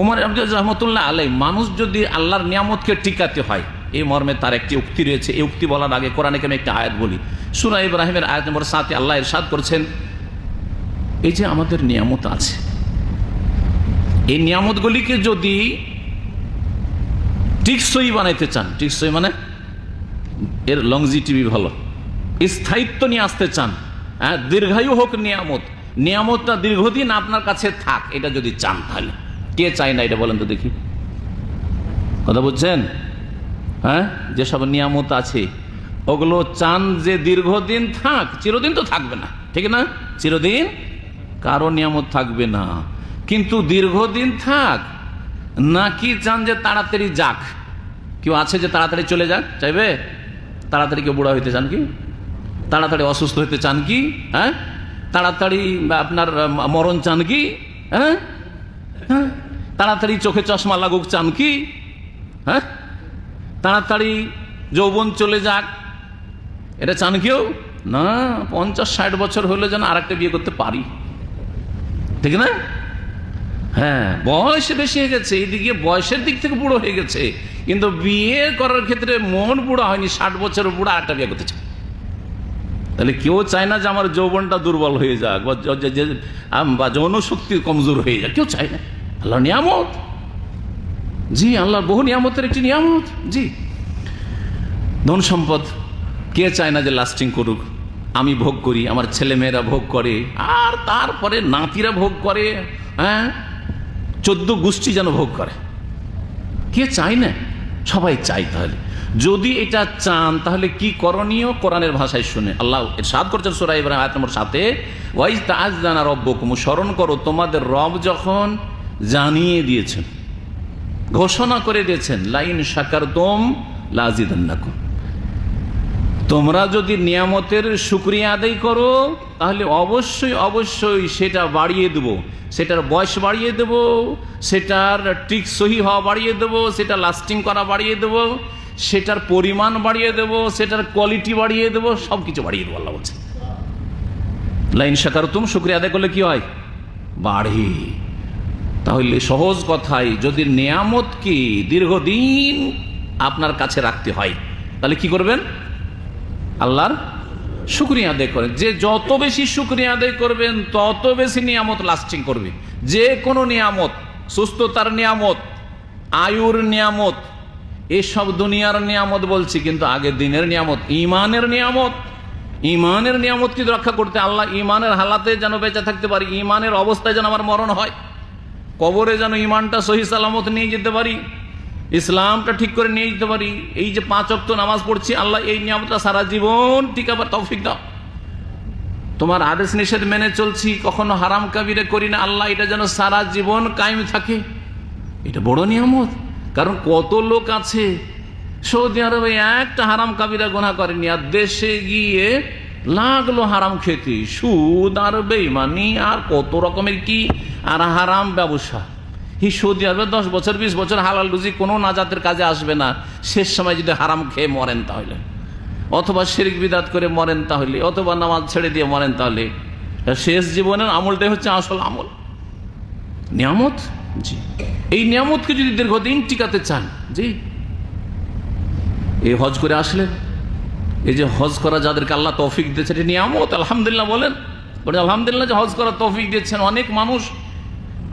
উমর আব্দুল রহমতুল্লাহ আলাই মানুষ যদি আল্লাহর নিয়ামতকে টিকাতে হয়, এই মর্মে তার একটি উক্তি রয়েছে। এই উক্তি বলার আগে কোরআনে আমি একটা আয়াত বলি। সুরা ইব্রাহিমের আয়াত নম্বর সাথে আল্লাহ এরশাদ করছেন, এই যে আমাদের নিয়ামত আছে, এই নিয়ামতগুলিকে যদি টিকসই বানাইতে চান, টিকসই মানে এর লংজিটিভি ভালো, স্থায়িত্ব নিয়ে আসতে চান হ্যাঁ দীর্ঘায়ু হোক নিয়ামত, নিয়ামতটা দীর্ঘদিন আপনার কাছে থাক, এটা যদি চান তাহলে। কে চায় না এটা বলেন তো দেখি। কথা বুঝছেন? হ্যাঁ? যেসব নিয়ামত আছে, ওগুলো চান যে দীর্ঘদিন থাক, চিরদিন তো থাকবে না, ঠিক না? চিরদিন কারও নিয়ামত থাকবে না। কিন্তু দীর্ঘদিন থাক, নাকি চান যে তাড়াতাড়ি যাক? কেউ আছে যে তাড়াতাড়ি চলে যাক? চাইবে? তাড়াতাড়ি কেউ বুড়া হইতে চান কি? তাড়াতাড়ি অসুস্থ হতে চান কি? হ্যাঁ? তাড়াতাড়ি আপনার মরণ চান কি? হ্যাঁ? হ্যাঁ? তাড়াতাড়ি চোখে চশমা লাগুক, চান কি? হ্যাঁ? তাড়াতাড়ি যৌবন চলে যাক। এটা চান কেউ? না, পঞ্চাশ, ষাট বছর হলে যেন আর বিয়ে করতে পারি। ঠিক না? হ্যাঁ বয়স বেশি হয়ে গেছে, এইদিকে বয়সের দিক থেকে বুড়ো হয়ে গেছে। কিন্তু বিয়ে করার ক্ষেত্রে মন বুড়ো হয়নি, ষাট বছর বুড়ো আর একটা বিয়ে করতে চায়। তাহলে কেউ চায় না যে আমার যৌবনটা দুর্বল হয়ে যাক বা যৌন শক্তি কমজোর হয়ে যাক, কেউ চায় না। আল্লাহ নিয়ামত। জি, আল্লাহর বহু নিয়ামতের একটি নিয়ামত। জি। ধন সম্পদ কে চায় না যে লাস্টিং করুক? আমি ভোগ করি, আমার ছেলেমেয়েরা ভোগ করে, আর তারপরে নাতিরা ভোগ করে হ্যাঁ? চোদ্দ গোষ্ঠী যেন ভোগ করে। কে চায় না? সবাই চাই তাহলে। যদি এটা চান, তাহলে কি করণীয়? কোরআনের ভাষায় শুনে। আল্লাহ সাদ করছেন সুরা ইব্রাহিম সাথে ওয়াইজ তাজ জানা রব্বকুম স্মরণ করো, তোমাদের রব যখন জানিয়ে দিয়েছেন। ঘোষণা করে দিয়েছেন, লাইন সাকার তোম লাজিদান্নাকুম। তোমরা যদি নিয়ামতের শুক্রিয়া আদায় করো, তাহলে অবশ্যই অবশ্যই সেটা বাড়িয়ে দেব। সেটার বয়স বাড়িয়ে দেব, সেটার টিক সহি হওয়া বাড়িয়ে দেব, সেটা লাস্টিং করা বাড়িয়ে দেব, সেটার পরিমাণ বাড়িয়ে দেব, সেটার কোয়ালিটি বাড়িয়ে দেব, সব কিছু বাড়িয়ে দেবো, আল্লাহ বলছে। লাইন শাকার তুমি শুক্রিয়া আদায় করলে কি হয়? বাড়ে। তাহলে সহজ কথায় যদি নিয়ামতকে দীর্ঘদিন আপনার কাছে রাখতে হয়, তাহলে কি করবেন? আল্লাহর শুক্রিয়া আদায় করেন। যে যত বেশি শুক্রিয়া আদায় করবেন, তত বেশি নিয়ামত লাস্টিং করবে। যে কোনো নিয়ামত, সুস্থতার নিয়ামত, আয়ুর নিয়ামত, এসব দুনিয়ার নিয়ামত বলছি, কিন্তু আগের দিনের নিয়ামত ইমানের নিয়ামত ইমানের নিয়ামত কিন্তু রক্ষা করতে আল্লাহ ইমানের হালাতে যেন বেঁচে থাকতে পারি ইমানের অবস্থায় যেন আমার মরণ হয়। কবরে যেন ইমানটা সহি সালামত নিয়ে যেতে পারি, ইসলামটা ঠিক করে নিয়ে যেতে পারি, এই যে পাঁচ অক্ত নামাজ পড়ছি, আল্লাহ এই নিয়ামতটা সারা জীবন টিকাবার তৌফিক দাও। তোমার আদেশ নিষেধ মেনে চলছি, কখনো হারাম কাবিরে করি না, আল্লাহ এটা যেন সারা জীবন কায়েম থাকে। এটা বড় নিয়ামত, কারণ কত লোক আছে, সৌদি আরবে একটা হারাম কাবিরা গোনা করেনি, আর দেশে গিয়ে লাগল হারাম খেতে, সুদ আর বেইমানি, আর কত রকমের কি আর হারাম ব্যবসা। এই সৌদি আরবে দশ বছর, বিশ বছর হালাল রুজি কোনো নাজাতের কাজে আসবে না। শেষ সময় যদি হারাম খেয়ে মরেন তাহলে। অথবা শিরিক বিদাত করে মরেন তাহলে, অথবা নামাজ ছেড়ে দিয়ে মরেন তাহলে। শেষ জীবনের আমলটাই হচ্ছে আসল আমল। নিয়ামত? জি। এই নিয়ামতকে যদি দীর্ঘদিন টিকাতে চান, জি। এই হজ করে আসলেন। এই যে হজ করা যাদেরকে আল্লাহ তৌফিক দিয়েছে, এটা নিয়ামত, আলহামদুলিল্লাহ বলেন। বলে আলহামদুলিল্লাহ যে হজ করা তৌফিক দিয়েছেন অনেক মানুষ।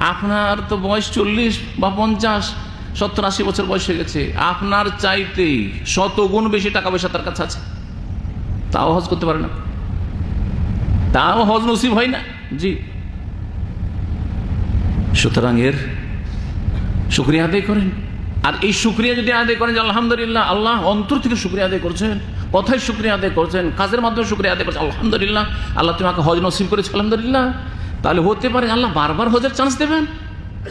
আপনার তো বয়স চল্লিশ বা পঞ্চাশ, সত্তর, আশি বছর বয়স হয়ে গেছে। আপনার চাইতে শত গুণ বেশি টাকা পয়সা তার কাছে আছে। তাও হজ করতে পারে না। তাও হজ নসিব হয় না। জি। সুতরাং এর শুক্রিয়া আদায় করেন। আর এই শুক্রিয়া যদি আদায় করেন আলহামদুলিল্লাহ, আল্লাহ অন্তর থেকে শুক্রিয়া আদায় করছেন, কথায় শুক্রিয়া আদায় করছেন, কাজের মাধ্যমে শুক্রিয়া আদায় করছেন, আলহামদুলিল্লাহ, আল্লাহ তুমি আমাকে হজ নসিব করেছে, আলহামদুলিল্লাহ। তাহলে হতে পারে আল্লাহ বারবার হজের চান্স দেবেন,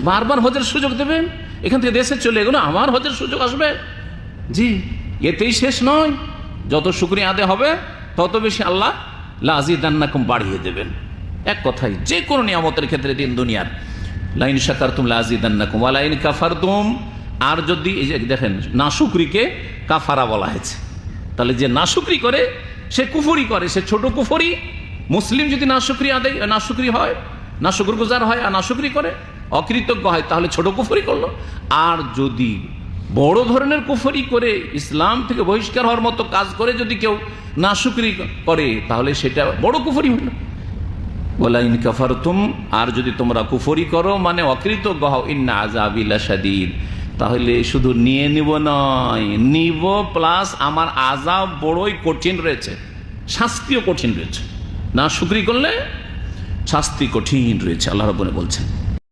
বারবার হজের সুযোগ দেবেন, এখান থেকে দেশে চলে গেলো আমার হজের সুযোগ আসবে। জি, এতেই শেষ নয়। যত শুক্রিয়া আদে হবে, তত বেশি আল্লাহ লাজিদান্নাকুম বাড়িয়ে দেবেন। এক কথাই যে কোনো নিয়ামতের ক্ষেত্রে দিন দুনিয়ার। লাইন শাকার তুম লাজিদান্নাকুম ওয়ালাইন কাফার তুম আর যদি এই যে দেখেন, নাশুকরিকে কাফারা বলা হয়েছে। তাহলে যে নাশুকরি করে, সে কুফরি করে, সে ছোট কুফরি মুসলিম যদি না নাশুকরি আদায়, নাশুকরি হয় নাশুকুর গুজার হয় আর নাশুকরি করে, অকৃতজ্ঞ হয়, তাহলে ছোট কুফরি করল। আর যদি বড় ধরনের কুফরি করে, ইসলাম থেকে বহিষ্কার হওয়ার মতো কাজ করে যদি কেউ না শুকরি করে, তাহলে সেটা বড় কুফরি হলো। ওলাইন কাফারতুম, আর যদি তোমরা কুফরি করো মানে অকৃতজ্ঞ হও, ইন্না আজাবিলা তাহলে শুধু নিয়ে নিব নয়, নিব প্লাস আমার আজাব বড়ই কঠিন রয়েছে, শাস্তিও কঠিন রয়েছে। না শুক্রি করলে শাস্তি কঠিন রয়েছে আল্লাহ রবনে বলছেন।